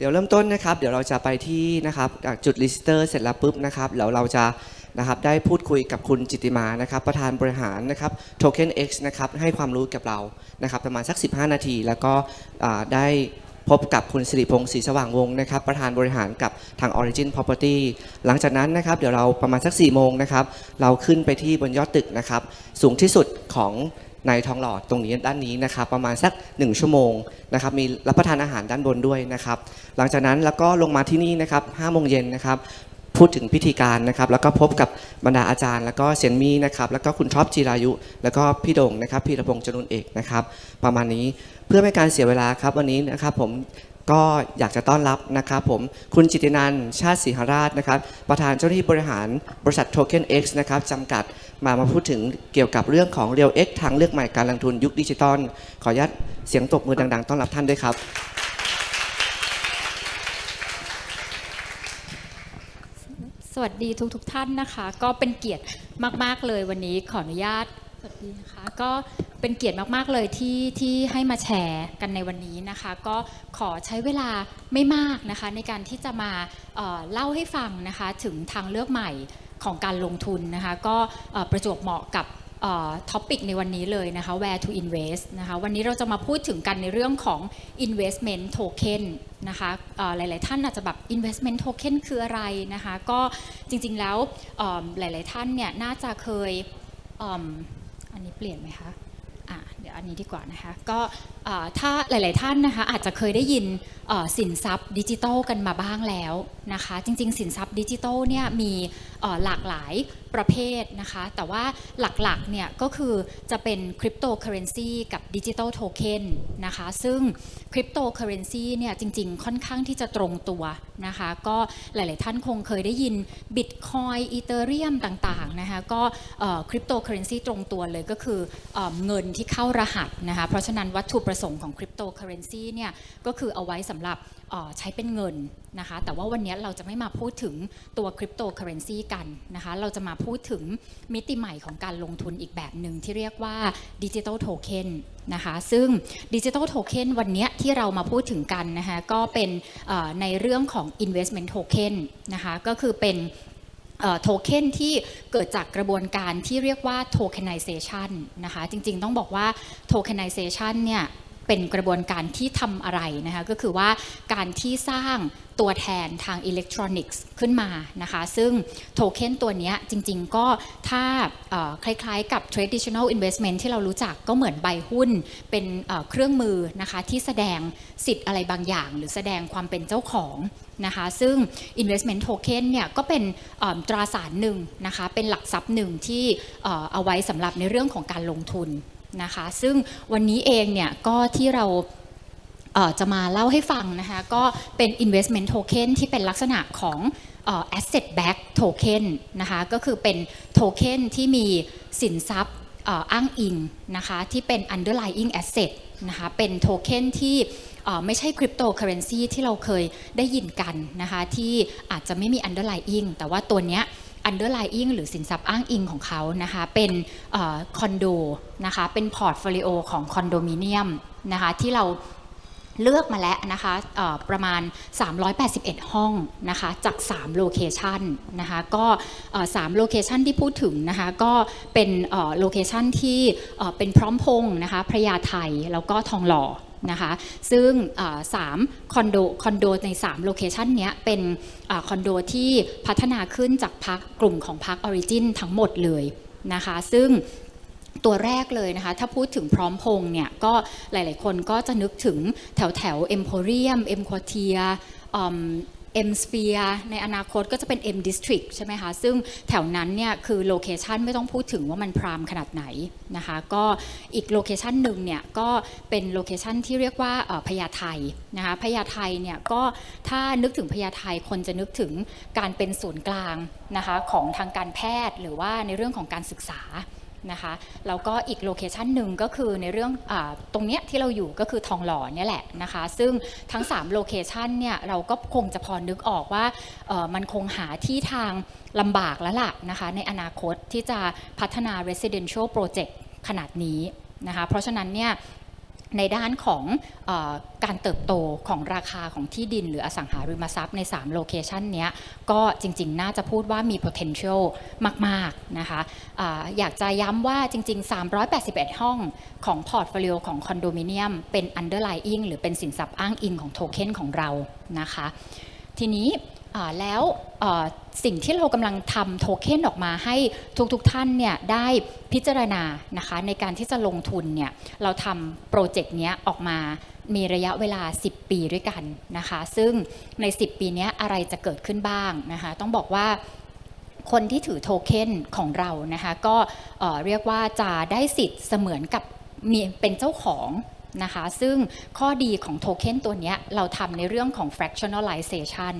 เดี๋ยวเริ่มต้นนะครับ เดี๋ยวเราจะไปที่นะครับอะจุดลิสเตอร์เสร็จแล้วปุ๊บนะครับแล้วเราจะนะครับได้พูดคุยกับคุณจิตติมานะครับ ประธานบริหารนะครับโทเค็น X นะครับให้ความรู้กับเรานะครับประมาณสัก 15 นาที แล้วก็อ่าได้พบกับคุณสิริพงศ์ศรีสว่างวงศ์นะครับประธานบริหารกับทาง Origin Property หลังจากนั้นนะครับเดี๋ยวเราประมาณสัก4โมงนะครับเราขึ้นไปที่บนยอดตึกนะครับสูงที่สุดของ ในทองหล่อตรงนี้ด้านนี้นะครับประมาณสัก 1 ชั่วโมงนะครับมีรับประทานอาหารด้านบนด้วยนะครับ หลังจากนั้นแล้วก็ลงมาที่นี่นะครับ5โมงเย็นนะครับพูดถึงพิธีการนะครับ แล้วก็พบกับบรรดาอาจารย์ แล้วก็เซียนมีนะครับ แล้วก็คุณท็อปจีรายุ แล้วก็พี่โด่งนะครับ พีรพงษ์จนุนเอกนะครับ ประมาณนี้เพื่อไม่ให้การเสียเวลาครับวันนี้นะครับผม ก็อยากจะต้อนรับนะครับผมคุณจิตินันชาติศรีหราชนะครับ ประธานเจ้าหน้าที่บริหารบริษัท Token X นะครับจำกัดมามาพูดถึงเกี่ยวกับเรื่องของ Real X ทางเลือกใหม่การลงทุนยุคดิจิตอลขออนุญาตเสียงตบมือดัง ๆ ต้อนรับท่านด้วยครับ สวัสดีทุกทท่านนะคะ ก็เป็นเกียรติมาก ๆ เลยวันนี้ขออนุญาต สวัสดีนะคะก็เป็นเกียรติมาก ๆ เลยที่ที่ให้มาแชร์กันในวันนี้นะคะ ก็ขอใช้เวลาไม่มากนะคะ ในการที่จะมาเเล่าให้ฟังนะคะ ถึงทางเลือกใหม่ของการลงทุนนะคะ ก็ประจวบเหมาะกับท็อปิกในวันนี้เลยนะคะ where to invest นะคะ วันนี้เราจะมาพูดถึงกันในเรื่องของ investment token นะคะหลาย ๆ ท่านอาจจะแบบ investment token คืออะไรนะคะ ก็จริง ๆ แล้วหลาย ๆ ท่านเนี่ยน่าจะเคย อันนี้เปลี่ยนไหมคะอะเดี๋ยวอันนี้ดีกว่านะคะก็ถ้าหลาย ๆท่านนะคะอาจจะเคยได้ยินสินทรัพย์ดิจิทัลกันมาบ้างแล้วนะคะ จริง ๆ สินทรัพย์ดิจิทัลเนี่ยมีหลากหลาย ประเภทนะคะ แต่ว่าหลักๆเนี่ยก็คือจะเป็นคริปโตเคอเรนซีกับดิจิทัลโทเค็นนะคะ ซึ่งคริปโตเคอเรนซีเนี่ยจริงๆ ค่อนข้างที่จะตรงตัวนะคะ ก็หลายๆท่านคงเคยได้ยินบิตคอยอีเทเรียมต่างๆนะคะ ก็คริปโตเคอเรนซีตรงตัวเลยก็คือเออเงินที่เข้ารหัสนะคะ เพราะฉะนั้นวัตถุประสงค์ของคริปโตเคอเรนซีเนี่ยก็คือเอาไว้สำหรับใช้เป็นเงินนะคะแต่ว่าวันนี้เราจะไม่มาพูดถึงตัวคริปโตเคอเรนซีกันนะคะเราจะมาพูดถึงมิติใหม่ของการลงทุนอีกแบบหนึ่งที่เรียกว่าดิจิ t a ลโทเค็นนะคะซึ่งดิจิ t a ลโทเค็นวันนี้ที่เรามาพูดถึงกันนะคะก็เป็นในเรื่องของ investment token นะคะก็คือเป็นโทเค็นที่เกิดจากกระบวนการที่เรียกว่า tokenization นะคะจริงๆต้องบอกว่า tokenization เนี่ย เป็นกระบวนการที่ทำอะไรนะคะก็คือว่าการที่สร้างตัวแทนทางอิเล็กทรอนิกส์ขึ้นมานะคะซึ่งโทเค็นตัวนี้จริงๆก็ถ้าคล้ายๆกับ traditional investment ที่เรารู้จักก็เหมือนใบหุ้นเป็นเครื่องมือนะคะที่แสดงสิทธิ์อะไรบางอย่าง หรือแสดงความเป็นเจ้าของนะคะซึ่ง investment token เนี่ยก็เป็นตราสารหนึ่งนะคะเป็นหลักทรัพย์หนึ่งที่เอาไว้สำหรับในเรื่องของการลงทุน นะคะ ซึ่งวันนี้เองเนี่ยก็ที่เราเจะมาเล่าให้ฟังนะคะ ก็เป็น investment token ที่เป็นลักษณะของออ asset back token นะคะ ก็คือเป็นโทเค็นที่มีสินทรัพย์อ้างอิงนะคะ ที่เป็น underlying asset นะคะ เป็นโทเค็นที่ไม่ใช่คริปโตเคอเรนซีที่เราเคยได้ยินกันนะคะ ที่อาจจะไม่มี underlying แต่ว่าตัวเนี้ย underlying หรือสินทรัพย์อ้างอิงของเขานะคะเป็นคอนโดนะคะเป็นพอร์ตโฟลิโอของคอนโดมิเนียมนะคะที่เราเลือกมาแล้วนะคะเอ่อประมาณ 381 ห้องนะคะจาก 3 โลเคชันนะคะก็3โลเคชันที่พูดถึงนะคะก็เป็นโลเคชันที่เป็นพร้อมพงษ์นะคะพระยาไทยแล้วก็ทองหล่อ นะคะซึ่งสามคอนโดคอนโดใน3โลเคชันเนี้ยเป็นอคอนโดที่พัฒนาขึ้นจากพักกลุ่มของพักออริจินทั้งหมดเลยนะคะซึ่งตัวแรกเลยนะคะ ถ้าพูดถึงพร้อมพงษ์เนี่ยก็หลาย ๆ คนก็จะนึกถึงแถวแถวเอ็มโพเรียมเอ็มควอเทีย เอ็มสเปียในอนาคตก็จะเป็น M District ใช่ไหมคะ ซึ่งแถวนั้นเนี่ยคือโลเคชันไม่ต้องพูดถึงว่ามันพรามขนาดไหนนะคะ ก็อีกโลเคชันหนึ่งเนี่ยก็เป็นโลเคชันที่เรียกว่าพญาไทนะคะพญาไทเนี่ยก็ถ้านึกถึงพญาไทคนจะนึกถึงการเป็นศูนย์กลางนะคะของทางการแพทย์หรือว่าในเรื่องของการศึกษา นะคะแล้วก็อีกโลเคชันหนึ่งก็คือในเรื่องอตรงเนี้ยที่เราอยู่ก็คือทองหล่อเนี่ยแหละนะคะซึ่งทั้ง3โลเคชันเนี่ยเราก็คงจะพอนึกออกว่ามันคงหาที่ทางลำบากแล้วล่ะนะคะในอนาคตที่จะพัฒนา residential project ขนาดนี้นะคะเพราะฉะนั้นเนี่ย ในด้านของอการเติบโตของราคาของที่ดินหรืออสังหาริมทรัพย์ใน 3 โลเคชันนี้ก็จริง ๆ น่าจะพูดว่ามี potential มาก ๆ นะคะออยากจะย้ำว่าจริง ๆ 381 ห้องของพอร์ตโฟลิโอของคอนโดมิเนียมเป็น underlying หรือเป็นสินทรัพย์อ้างอิงของโทเค็นของเรานะคะ ทีนี้ แล้วสิ่งที่เรากำลังทำโทเค็นออกมาให้ทุกๆทท่านเนี่ยได้พิจารณานะคะในการที่จะลงทุนเนี่ยเราทำโปรเจกต์เนี้ยออกมามีระยะเวลา 10 ปีด้วยกันนะคะ ซึ่งใน 10 ปีเนี้ยอะไรจะเกิดขึ้นบ้างนะคะต้องบอกว่าคนที่ถือโทเค็นของเรานะคะก็เอ่อเรียกว่าจะได้สิทธิ์เสมือนกับมีเป็นเจ้าของ นะคะ ซึ่งข้อดีของโทเค็นตัวนี้เราทำในเรื่องของ fractionalization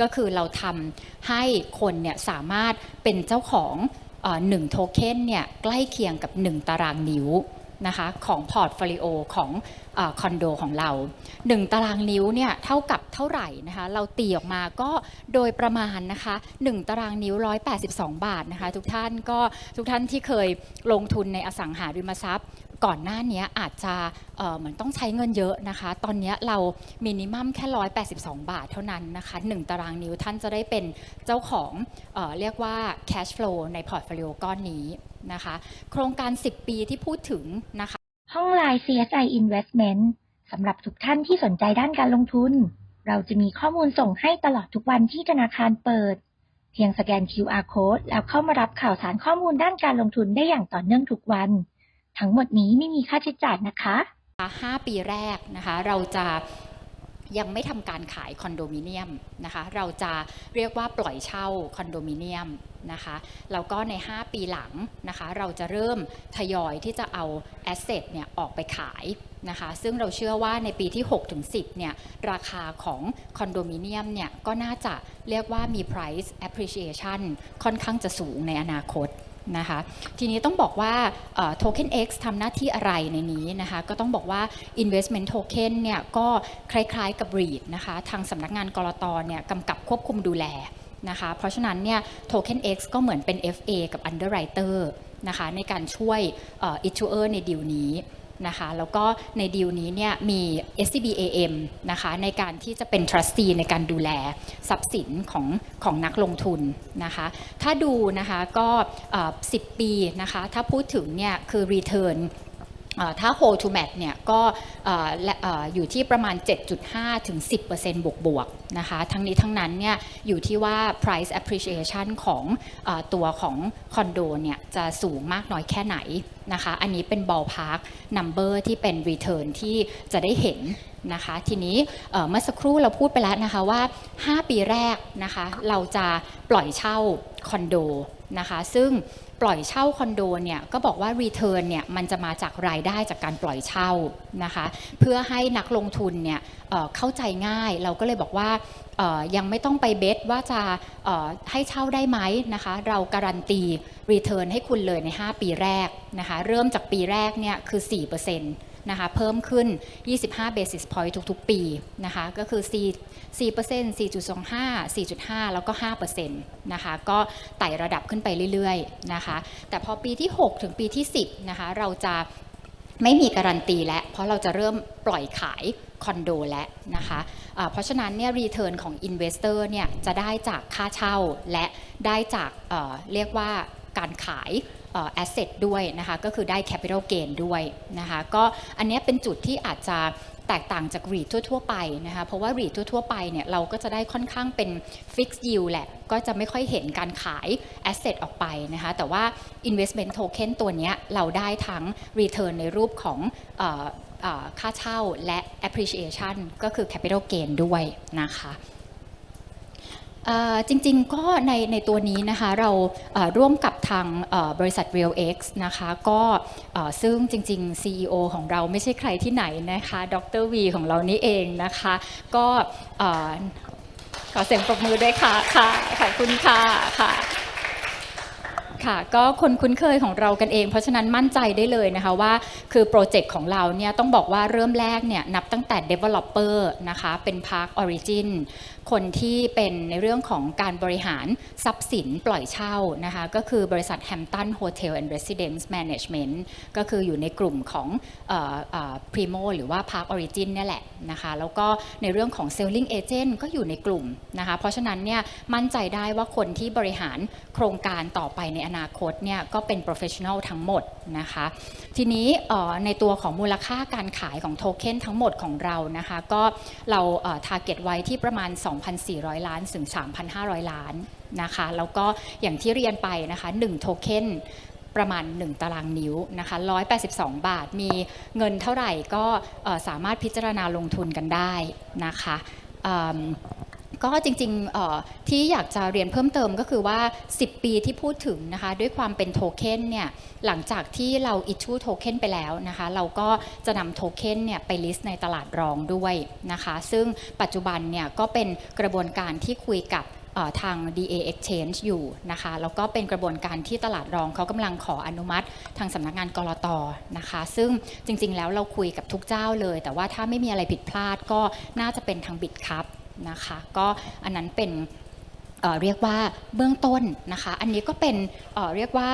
ก็คือเราทำให้คนเนี่ยสามารถเป็นเจ้าของหนึ่งโทเค็นเนี่ยใกล้เคียงกับ 1 ตารางนิ้วนะคะของพอร์ตโฟลิโอของคอนโดของเรา 1 ตารางนิ้วเนี่ยเท่ากับเท่าไหร่นะคะเราตีออกมาก็โดยประมาณนะคะ1ตารางนิ้ว 182 บาทนะคะทุกท่านก็ทุกท่านที่เคยลงทุนในอสังหาริมทรัพย์ ก่อนหน้านี้อาจจะเหมือนต้องใช้เงินเยอะนะคะ ตอนนี้เรามินิมัมแค่ 182 บาทเท่านั้นนะคะ 1 ตารางนิ้วท่านจะได้เป็นเจ้าของเออเรียกว่า cash flow ในพอร์ตโฟลิโอก้อนนี้นะคะ โครงการ 10 ปีที่พูดถึงนะคะ ห้องไลน์ CSI Investment สำหรับทุกท่านที่สนใจด้านการลงทุน เราจะมีข้อมูลส่งให้ตลอดทุกวันที่ธนาคารเปิด เพียงสแกน QR Code แล้วเข้ามารับข่าวสารข้อมูลด้านการลงทุนได้อย่างต่อเนื่องทุกวัน ทั้งหมดนี้ไม่มีค่าใช้จ่ายนะคะ 5 ปีแรกนะคะ เราจะยังไม่ทำการขายคอนโดมิเนียมนะคะ เราจะเรียกว่าปล่อยเช่าคอนโดมิเนียมนะคะ แล้วก็ใน 5 ปีหลังนะคะ เราจะเริ่มทยอยที่จะเอาแอสเซทเนี่ยออกไปขายนะคะ ซึ่งเราเชื่อว่าในปีที่6ถึงเนี่ย ราคาของคอนโดมิเนียมเนี่ย ก็น่าจะเรียกว่ามี price appreciation ค่อนข้างจะสูงในอนาคต นะคะทีนี้ต้องบอกว่าโทเค็น X ทำหน้าที่อะไรในนี้นะคะก็ต้องบอกว่า investment token เนี่ยก็คล้ายๆกับ REIT นะคะทางสำนักงานกรตเนี่ยกำกับควบคุมดูแลนะคะเพราะฉะนั้นเนี่ยโทเค็น X ก็เหมือนเป็น FA กับ underwriter นะคะในการช่วย issuer ในดีลนี้ นะคะแล้วก็ในดีลนี้เนี่ยมี SCBAM นะคะในการที่จะเป็น trustee ในการดูแลทรัพย์สินของของนักลงทุนนะคะถ้าดูนะคะก็ 10 ปีนะคะถ้าพูดถึงเนี่ยคือ return ถ้า hold to mat เนี่ยก็อยู่ที่ประมาณ 7.5 ถึง 10%บวกบวกๆนะคะ ทั้งนี้ทั้งนั้นเนี่ยอยู่ที่ว่า price appreciation ของอตัวของคอนโดเนี่ยจะสูงมากน้อยแค่ไหนนะคะ อันนี้เป็น ballpark number ที่เป็น return ที่จะได้เห็นนะคะ ทีนี้เมื่อสักครู่เราพูดไปแล้วนะคะว่า 5 ปีแรกนะคะเราจะปล่อยเช่าคอนโด นะคะ ซึ่งปล่อยเช่าคอนโดเนี่ยก็บอกว่า Return เนี่ยมันจะมาจากรายได้จากการปล่อยเช่านะคะ เพื่อให้นักลงทุนเนี่ยเเข้าใจง่าย เราก็เลยบอกว่ายังไม่ต้องไปเบสว่าจะให้เช่าได้ไหมนะคะ เราการันตี Return ให้คุณเลยใน 5 ปีแรกนะคะ เริ่มจากปีแรกเนี่ยคือ 4% นะคะเพิ่มขึ้น 25 basis point ทุกๆ ปีนะคะก็คือ4 4% 4.25 4.5 แล้วก็ 5%นะคะก็ไต่ระดับขึ้นไปเรื่อยๆนะคะแต่พอปีที่ 6 ถึงปีที่ 10นะคะเราจะไม่มีการันตีแล้ว เพราะเราจะเริ่มปล่อยขายคอนโดแล้วนะคะอ่าเพราะฉะนั้นเนี่ยรีเทิร์นของ Investor เนี่ยจะได้จากค่าเช่าและได้จากเเรียกว่าการขาย แอสเซทด้วยนะคะก็คือได้ Capital Gain ด้วยนะคะก็อันนี้เป็นจุดที่อาจจะแตกต่างจาก REIT ทั่ว ๆ ไปนะคะ เพราะว่า REIT ทั่ว ๆ ไปเนี่ยเราก็จะได้ค่อนข้างเป็น Fixed Yield แหละ ก็จะไม่ค่อยเห็นการขาย Asset ออกไปนะคะ แต่ว่า Investment Token ตัวนี้เราได้ทั้ง Return ในรูปของออออค่าเช่าและ appreciation ก็คือ capital gain ด้วยนะคะ จริงๆ ก็ในในตัวนี้นะคะเราร่วมกับทางบริษัท Real X นะคะก็ซึ่งจริง ๆ CEO ของเราไม่ใช่ใครที่ไหนนะคะดรวีของเรานี่เองนะคะก็ขอเสียงปรบมือด้วยค่ะค่ะขอบคุณค่ะค่ะค่ะก็คนคุ้นเคยของเรากันเอง เพราะฉะนั้นมั่นใจได้เลยนะคะว่าคือโปรเจกต์ของเราเนี่ยต้องบอกว่าเริ่มแรกเนี่ยนับตั้งแต่ Developer นะคะเป็น Park Origin คนที่เป็นในเรื่องของการบริหารทรัพย์สินปล่อยเช่านะคะก็คือบริษัท Hampton Hotel and Residence Management ก็คืออยู่ในกลุ่มของเอ่อเอ่อ Primo หรือว่า Park Origin เนี่แหละนะคะแล้วก็ในเรื่องของ Selling Agent ก็อยู่ในกลุ่มนะคะเพราะฉะนั้นเนี่ยมั่นใจได้ว่าคนที่บริหารโครงการต่อไปในอนาคตเนี่ยก็เป็น professional ทั้งหมดนะคะทีนี้ในตัวของมูลค่าการขายของโทเค็นทั้งหมดของเรานะคะก็เราเอ่อ target ไว้ที่ประมาณ2,400 ล้านถึง 3,500 ล้านนะคะ แล้วก็อย่างที่เรียนไปนะคะ1โทเค็นประมาณ 1 ตารางนิ้วนะคะ182 บาท มีเงินเท่าไหร่ก็สามารถพิจารณาลงทุนกันได้นะคะ ก็จริงๆที่อยากจะเรียนเพิ่มเติมก็คือว่า 10 ปีที่พูดถึงนะคะด้วยความเป็นโทเค็นเนี่ยหลังจากที่เรา issue โทเค็นไปแล้วนะคะเราก็จะนำโทเค็นเนี่ยไป list ในตลาดรองด้วยนะคะซึ่งปัจจุบันเนี่ยก็เป็นกระบวนการที่คุยกับทาง DA Exchange อยู่นะคะแล้วก็เป็นกระบวนการที่ตลาดรองเขากำลังขออนุมัติ ทางสำนักงานกรตนะคะ ซึ่งจริงๆแล้วเราคุยกับทุกเจ้าเลย แต่ว่าถ้าไม่มีอะไรผิดพลาดก็น่าจะเป็นทางบิดครับ นะคะ ก็อันนั้นเป็นเรียกว่าเบื้องต้นนะคะ อันนี้ก็เป็นเรียกว่า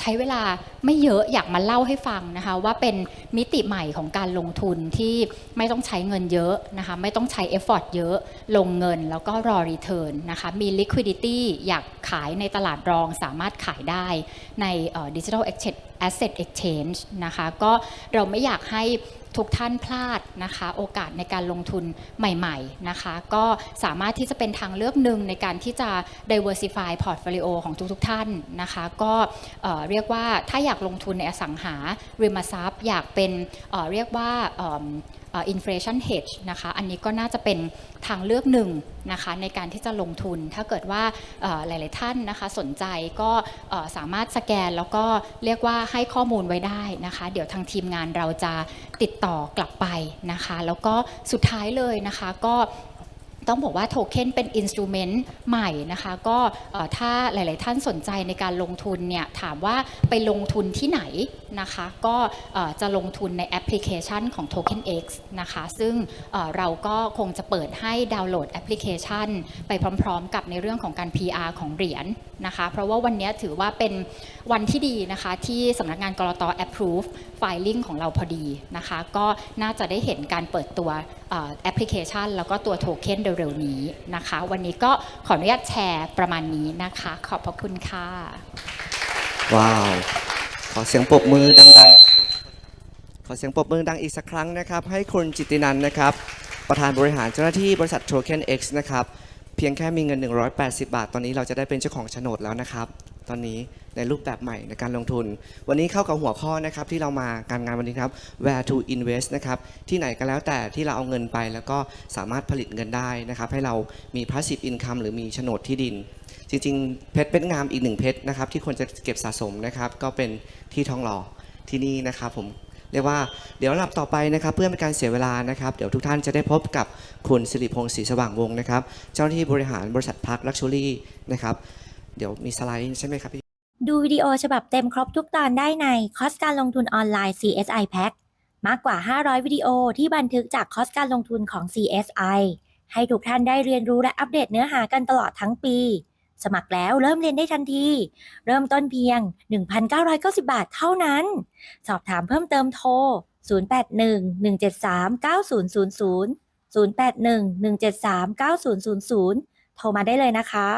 ใช้เวลาไม่เยอะอยากมาเล่าให้ฟังนะคะ ว่าเป็นมิติใหม่ของการลงทุนที่ไม่ต้องใช้เงินเยอะนะคะ ไม่ต้องใช้ effort เยอะลงเงินแล้วก็รอ return นนะคะ มี liquidity อยากขายในตลาดรองสามารถขายได้ในเอ่อ digital exchange asset exchange นะคะก็เราไม่อยากให้ทุกท่านพลาดนะคะโอกาสในการลงทุนใหม่ๆนะคะก็สามารถที่จะเป็นทางเลือกหนึ่งในการที่จะ diversify portfolio ของทุกๆท่านนะคะก็เอ่อเรียกว่าถ้าอยากลงทุนในอสังหาริมทรัพย์ อยากเป็นเเรียกว่า inflation hedge นะคะ อันนี้ก็น่าจะเป็นทางเลือกหนึ่งนะคะในการที่จะลงทุน ถ้าเกิดว่าหลาย ๆ ท่านนะคะสนใจก็สามารถสแกนแล้วก็เรียกว่าให้ข้อมูลไว้ได้นะคะ เดี๋ยวทางทีมงานเราจะติดต่อกลับไปนะคะ แล้วก็สุดท้ายเลยนะคะก็ ต้องบอกว่าโทเค็นเป็นอินสตูเมนต์ใหม่นะคะ ก็ถ้าหลาย ๆ ท่านสนใจในการลงทุนเนี่ยถามว่าไปลงทุนที่ไหนนะคะ ก็จะลงทุนในแอปพลิเคชันของ Token X นะคะ ซึ่งเอ่อเราก็คงจะเปิดให้ดาวน์โหลดแอปพลิเคชัน ไปพร้อม ๆ กับในเรื่องของการ PR ของเหรียญนะคะ เพราะว่าวันนี้ถือว่าเป็นวันที่ดีนะคะที่สำนักงานกรต approve filing ของเราพอดีนะคะ ก็น่าจะได้เห็นการเปิดตัวแอปพลิเคชัน แล้วก็ตัวโทเค็นเร็วๆนี้นะคะ วันนี้ก็ขออนุญาตแชร์ประมาณนี้นะคะ ขอบพระคุณค่ะ ว้าว ขอเสียงปรบมือดังๆ ขอเสียงปรบมือดังอีกสักครั้งนะครับ ให้คุณจิตินันนะครับ ประธานบริหารเจ้าหน้าที่บริษัท Token X นะครับ เพียงแค่มีเงิน 180 บาท ตอนนี้เราจะได้เป็นเจ้าของโฉนดแล้วนะครับ ตอนนี้ในรูปแบบใหม่ในการลงทุน วันนี้เข้ากับหัวข้อนะครับที่เรามาการงานวันนี้ครับ where to invest นะครับที่ไหนก็แล้วแต่ที่เราเอาเงินไป แล้วก็สามารถผลิตเงินได้นะครับให้เรามี passive income หรือมีโฉนดที่ดิน จริงๆ เพชรเป็นงามอีกหนึ่งเพชรนะครับที่ควรจะเก็บสะสมนะครับก็เป็นที่ทองหล่อที่นี่นะครับผมเรียกว่าเดี๋ยวลำดับต่อไปนะครับเพื่อเป็นการเสียเวลานะครับเดี๋ยวทุกท่านจะได้พบกับคุณสิริพงศ์ศรีสว่างวงศ์นะครับเจ้าหน้าที่บริหารบริษัทพักลักชัวรี่นะครับ เดี๋ยวมีสไลด์ใช่ไหมครับพี่ ดูวิดีโอฉบับเต็มครบทุกตอนได้ในคอร์สการลงทุนออนไลน์ CSI Pack มากกว่า 500 วิดีโอที่บันทึกจากคอร์สการลงทุนของ CSI ให้ทุกท่านได้เรียนรู้และอัปเดตเนื้อหากันตลอดทั้งปี สมัครแล้วเริ่มเรียนได้ทันที เริ่มต้นเพียง 1,990 บาทเท่านั้น สอบถามเพิ่มเติมโทร 081-173-9000 081-173-9000 โทรมาได้เลยนะคะ